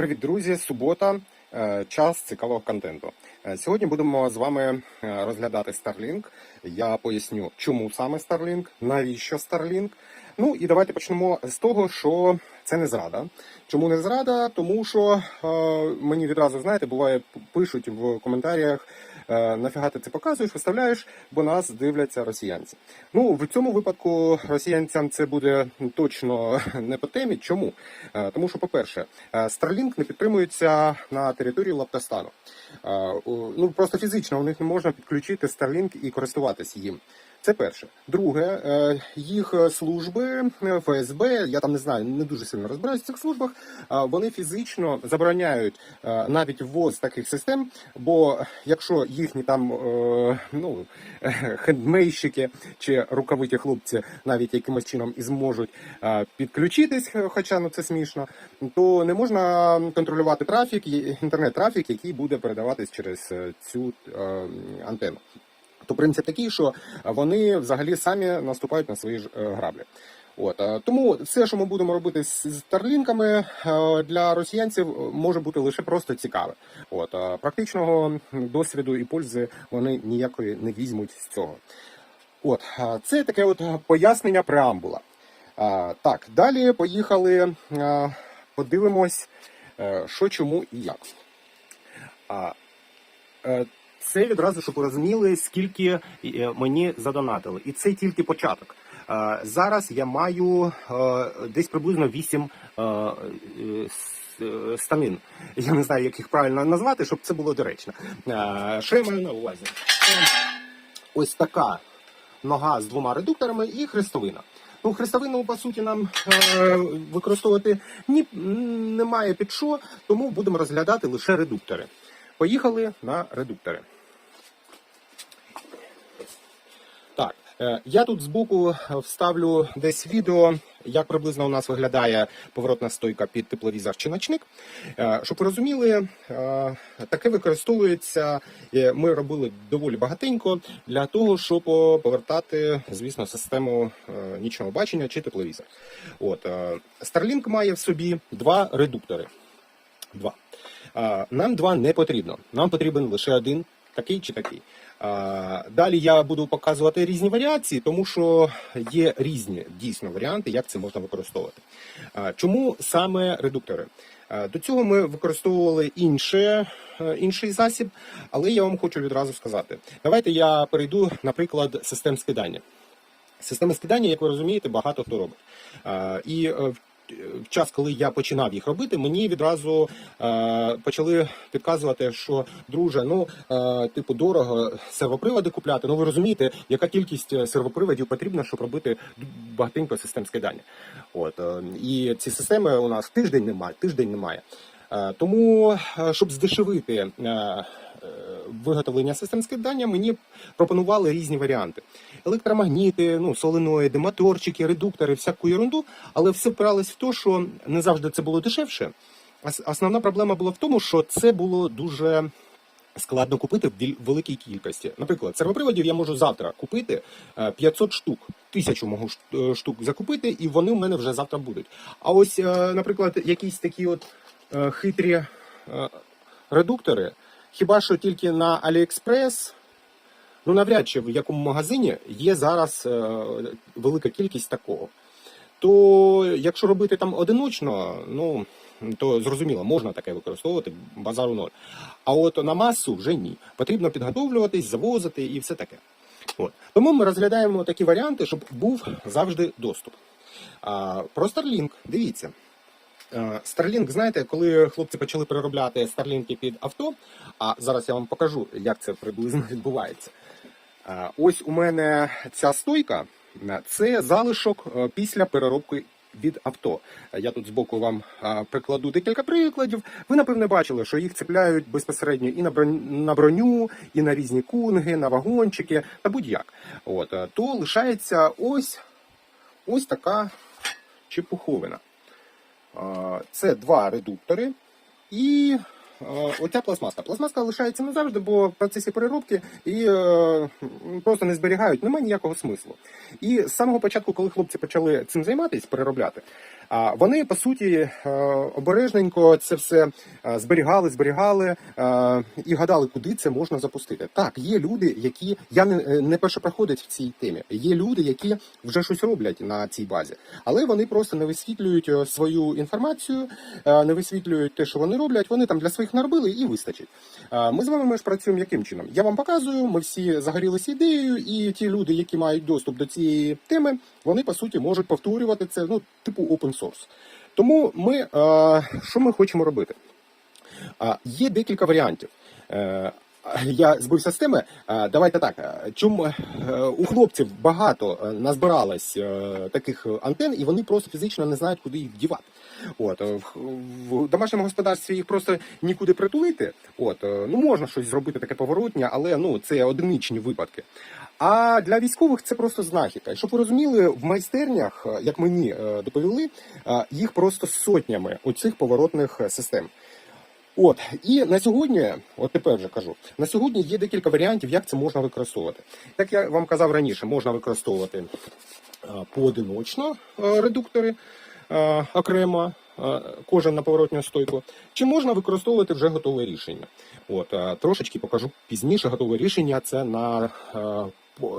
Привіт, друзі! Субота, е, час цікавого контенту. Е, Сьогодні будемо з вами е, розглядати Starlink. Я поясню, чому саме Starlink, навіщо Starlink. Ну і давайте почнемо з того, що це не зрада. Чому не зрада? Тому що мені відразу знаєте, буває пишуть в коментарях. Е, Нафіга ти це показуєш, виставляєш, бо нас дивляться росіянці. Ну в цьому випадку росіянцям це буде точно не по темі. Чому? Е, Тому що, по-перше, е, Starlink не підтримується на території Лаптостану. Ну просто фізично у них не можна підключити Starlink і користуватися їм. Це перше. Друге, е, їх служби е, ФСБ, я там не знаю, не дуже сильно розбираюся в цих службах. Вони фізично забороняють е, навіть ввоз таких систем. Бо якщо їхні там ну хендмейщики чи рукавиті хлопці навіть якимось чином і зможуть підключитись, хоча ну це смішно, то не можна контролювати трафік, інтернет-трафік, який буде передаватись через цю антенну. То принцип такий, що вони взагалі самі наступають на свої ж е, граблі. От е, тому все, що ми будемо робити з старлінками, е, для росіянців може бути лише просто цікаве. От практичного досвіду і пользи вони ніякої не візьмуть з цього. От це таке от пояснення преамбула. Так, далі поїхали. Подивимось, що чому і як. Це відразу, щоб розуміли, скільки е, мені задонатили. І це тільки початок. Е, Зараз я маю е, десь приблизно 8 е, е, с- е, станин. Я не знаю, як їх правильно назвати, щоб це було доречно. Що я маю на увазі? Ось така нога з двома редукторами і хрестовина. Ну, хрестовину, по суті, нам е, використовувати ні, немає під що, тому будемо розглядати лише редуктори. Поїхали на редуктори. Так, е, я тут збоку вставлю десь відео, як приблизно у нас виглядає поворотна стойка під тепловізор чи ночник. Е, Щоб ви розуміли, е, таке використовується. е, Ми робили доволі багатенько для того, щоб повертати, звісно, систему е, нічного бачення чи тепловізор. От е, Starlink має в собі два редуктори. Два. Нам два не потрібно. Нам потрібен лише один, такий чи такий. Далі я буду показувати різні варіації, тому що є різні дійсно варіанти, як це можна використовувати. Чому саме редуктори? До цього ми використовували інше, е, інший засіб, але я вам хочу відразу сказати. Давайте я перейду, наприклад, систем скидання. Системи скидання, як ви розумієте, багато хто робить. І е, в час, коли я починав їх робити, мені відразу е, почали підказувати, що друже, ну е, типу дорого сервоприводи купляти. Ну ви розумієте, яка кількість е, сервоприводів потрібна, щоб робити багатенько систем скидання. От е, і ці системи у нас тиждень немає, тиждень немає. Е, Тому, е, щоб здешевити е, виготовлення систем скидання, мені пропонували різні варіанти: електромагніти, ну соленоїди, моторчики, редуктори, всяку ерунду, але все впиралось в те, що не завжди це було дешевше. Ос- Основна проблема була в тому, що це було дуже складно купити в великій кількості. Наприклад, сервоприводів я можу завтра купити е, 500 штук, тисячу можу е, штук закупити, і вони в мене вже завтра будуть. А ось, е, наприклад, якісь такі от е, хитрі е, редуктори, хіба що тільки на AliExpress, ну навряд чи в якому магазині є зараз е, велика кількість такого. То якщо робити там одиночно, ну то зрозуміло, можна таке використовувати, базару ноль. А от на масу вже ні. Потрібно підготовлюватись, завозити і все таке. От. Тому ми розглядаємо такі варіанти, щоб був завжди доступ. А, про Starlink, дивіться. Е, Starlink, знаєте, коли хлопці почали переробляти Starlink під авто, а зараз я вам покажу, як це приблизно відбувається. Е, Ось у мене ця стойка е, це залишок після переробки від авто. Я тут збоку вам прикладу декілька прикладів. Ви напевне бачили, що їх цепляють безпосередньо і на броню, і на різні кунги, на вагончики та будь-як. То лишається ось ось така чепуховина. Це два редуктори і е, оця пластмаска. Пластмаска лишається не завжди, бо в процесі переробки і е, просто не зберігають, немає ніякого смислу. І з самого початку, коли хлопці почали цим займатися, переробляти, вони по суті е, обережненько це все е, зберігали, зберігали е, і гадали, куди це можна запустити. Так, є люди, які я не, не першопроходець в цій темі. Є люди, які вже щось роблять на цій базі, але вони просто не висвітлюють свою інформацію, не висвітлюють те, що вони роблять. Вони там для своїх наробили і вистачить. Ми з вами ми ж працюємо яким чином? Я вам показую. Ми всі загорілися ідеєю, і ті люди, які мають доступ до цієї теми, вони по суті можуть повторювати це, ну типу open source. Тому ми е, що ми хочемо робити? А, Є декілька варіантів. Е, Я збився з теми. Е, Давайте так. е, Чому е, у хлопців багато е, назбиралось е, таких антен, і вони просто фізично не знають, куди їх дівати. От е, в, домашньому господарстві їх просто нікуди притулити. От е, ну можна щось зробити таке поворотнє, але ну це одиничні випадки. А для військових це просто знахідка. І щоб ви розуміли, в майстернях, е, як мені доповіли, їх просто сотнями оцих поворотних систем. От і на сьогодні, от тепер вже кажу, на сьогодні є декілька варіантів, як це можна використовувати. Як я вам казав раніше, можна використовувати поодиночно редуктори окремо, е, кожен на поворотню стойку, чи можна використовувати вже готове рішення. От е, трошечки покажу пізніше. Готове рішення це на, е,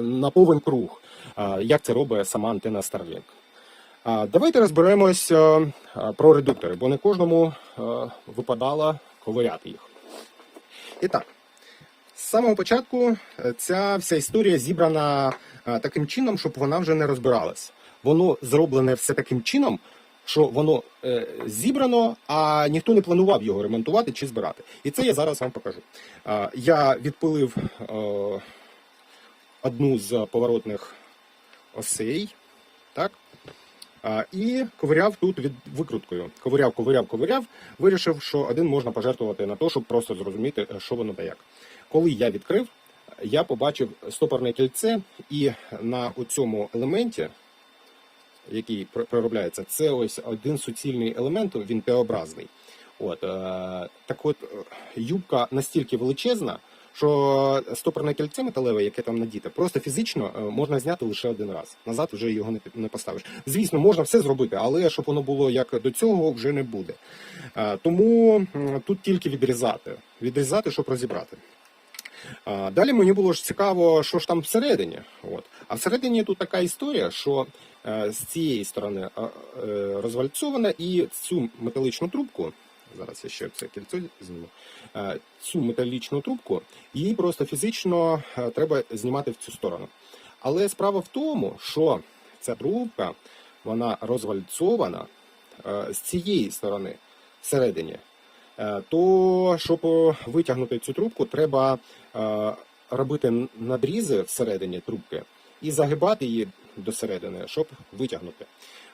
на повен круг, е, як це робить сама антенна Starlink. Давайте розберемось е, е, про редуктори, бо не кожному е, випадало ковиряти їх. І так, з самого початку е, ця вся історія зібрана е, таким чином, щоб вона вже не розбиралась. Воно зроблене все таким чином, що воно е, зібрано, а ніхто не планував його ремонтувати чи збирати. І це я зараз вам покажу. Е, Я відпилив е, одну з поворотних осей. Так? А, і ковиряв тут від викруткою. Ковиряв, ковиряв, ковиряв. Вирішив, що один можна пожертвувати на те, щоб просто зрозуміти, е, що воно та як. Коли я відкрив, я побачив стопорне кільце, і на цьому елементі, який проробляється, це ось один суцільний елемент, він Т-образний. От, е, так от, е, юбка настільки величезна, що стопорне кільце металеве, яке там надіте, просто фізично е, можна зняти лише один раз. Назад вже його не, не поставиш. Звісно, можна все зробити, але щоб воно було як до цього, вже не буде. Е, Тому тут тільки відрізати. Відрізати, щоб розібрати. Далі мені було ж цікаво, що ж там всередині. От. А всередині тут така історія, що е, з цієї сторони е, розвальцована і цю металічну трубку. Зараз я ще це кільцо зніму. Е, Цю металічну трубку її просто фізично треба знімати в цю сторону. Але справа в тому, що ця трубка вона розвальцована з цієї сторони всередині. Е, То щоб е, витягнути цю трубку, треба е, робити надрізи всередині трубки і загибати її до середини, щоб витягнути.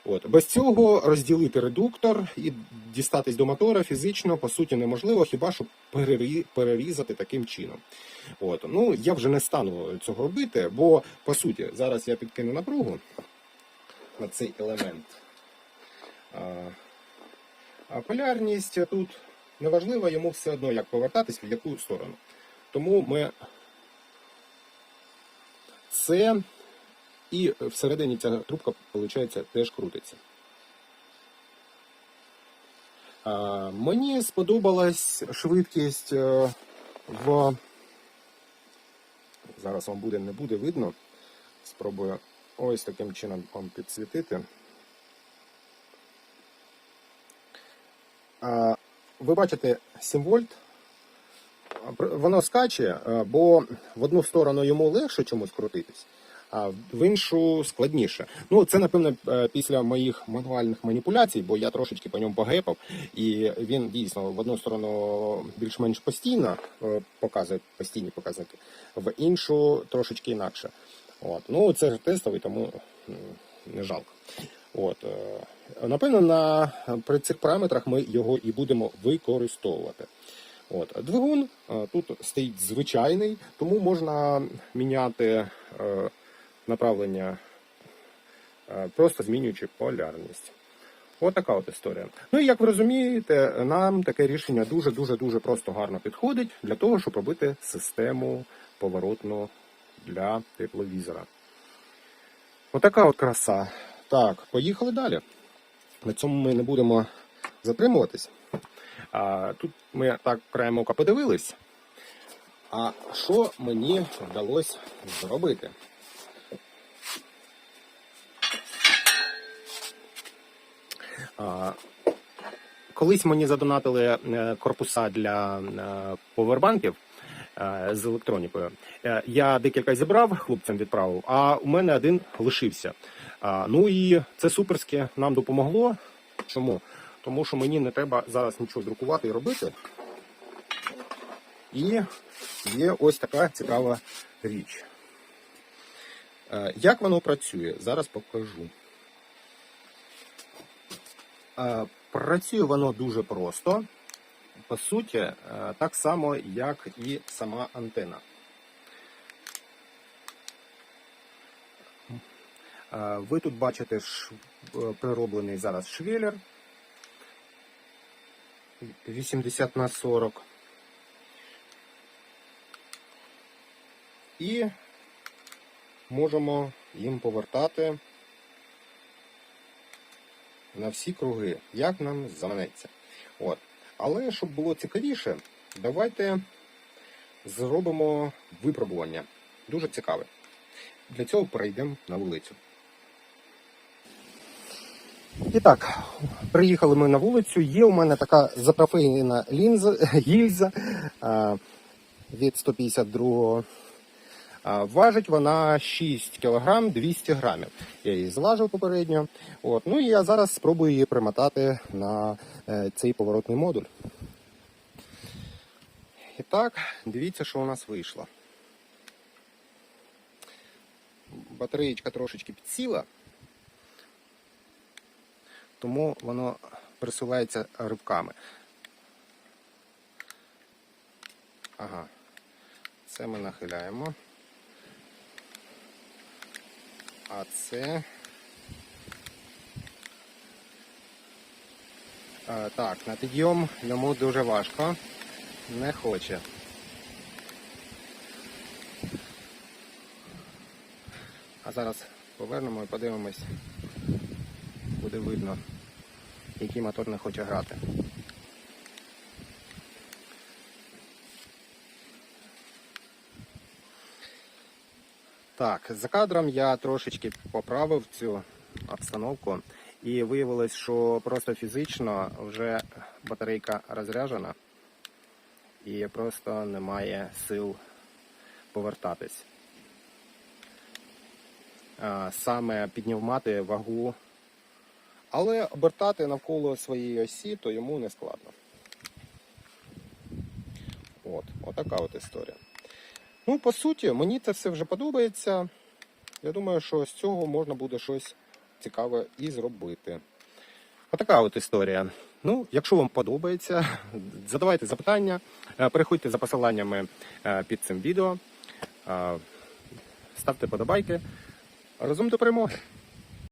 От без цього розділити редуктор і дістатись до мотора фізично по суті неможливо, хіба що перерізати таким чином. От ну я вже не стану цього робити, бо по суті зараз я підкину напругу на цей елемент. А, а полярність тут неважливо, йому все одно як повертатись в яку сторону. Тому ми це і всередині ця трубка, виходить, теж крутиться. Мені сподобалась швидкість е, в. Зараз вам буде не буде видно. Спробую ось таким чином вам підсвітити. Ви бачите 7 вольт. Воно скаче, бо в одну сторону йому легше чомусь крутитись, а в іншу складніше. Ну, це, напевно, е, після моїх мануальних маніпуляцій, бо я трошечки по ньому погепав, і він дійсно в одну сторону більш-менш постійно е, показує постійні показники, в іншу трошечки інакше. От. Ну, це ж тестовий, тому не жалко. От, е, напевно, на, при цих параметрах ми його і будемо використовувати. От, двигун е, тут стоїть звичайний, тому можна міняти е, направлення, е, просто змінюючи полярність. От така от історія. Ну і як ви розумієте, нам таке рішення дуже дуже дуже просто гарно підходить для того, щоб робити систему поворотну для тепловізора. Отака от краса. Так, поїхали далі. На цьому ми не будемо затримуватись. Тут ми так краєм ока подивились. А що мені вдалося зробити? Колись мені задонатили е, корпуса для е, повербанків е, з електронікою. Я декілька зібрав, хлопцям відправив, а у мене один лишився. Ну і це суперське нам допомогло. Чому? Тому що мені не треба зараз нічого друкувати і робити. І є ось така цікава річ. Е, Як воно працює? Зараз покажу. Е, Працює воно дуже просто. По суті, е, так само, як і сама антена. Ви тут бачите е, прироблений зараз швелер 80 на 40. І можемо їм повертати на всі круги, як нам заманеться. От. Але щоб було цікавіше, давайте зробимо випробування. Дуже цікаве. Для цього перейдемо на вулицю. І так, приїхали ми на вулицю. Є у мене така запрофейна лінза, гільза від 152 а, Важить вона 6 кг 200 грамів. Я її зважив попередньо. От. Ну і я зараз спробую її примотати на е, цей поворотний модуль. І так, дивіться, що у нас вийшло. Батареєчка трошечки підсіла, тому воно присувається ривками. Ага, це ми нахиляємо. А це. А, так, на підйом йому дуже важко. Не хоче. А зараз повернемо і подивимось. Буде видно, який мотор не хоче грати. Так, за кадром я трошечки поправив цю обстановку і виявилось, що просто фізично вже батарейка розряджена і просто немає сил повертатись. Саме піднімати вагу, але обертати навколо своєї осі, то йому не складно. От, отака от історія. Ну, по суті, мені це все вже подобається. Я думаю, що з цього можна буде щось цікаве і зробити. Отака от історія. Ну, якщо вам подобається, задавайте запитання, е, переходьте за посиланнями е, під цим відео, е, ставте подобайки. Разом до перемоги!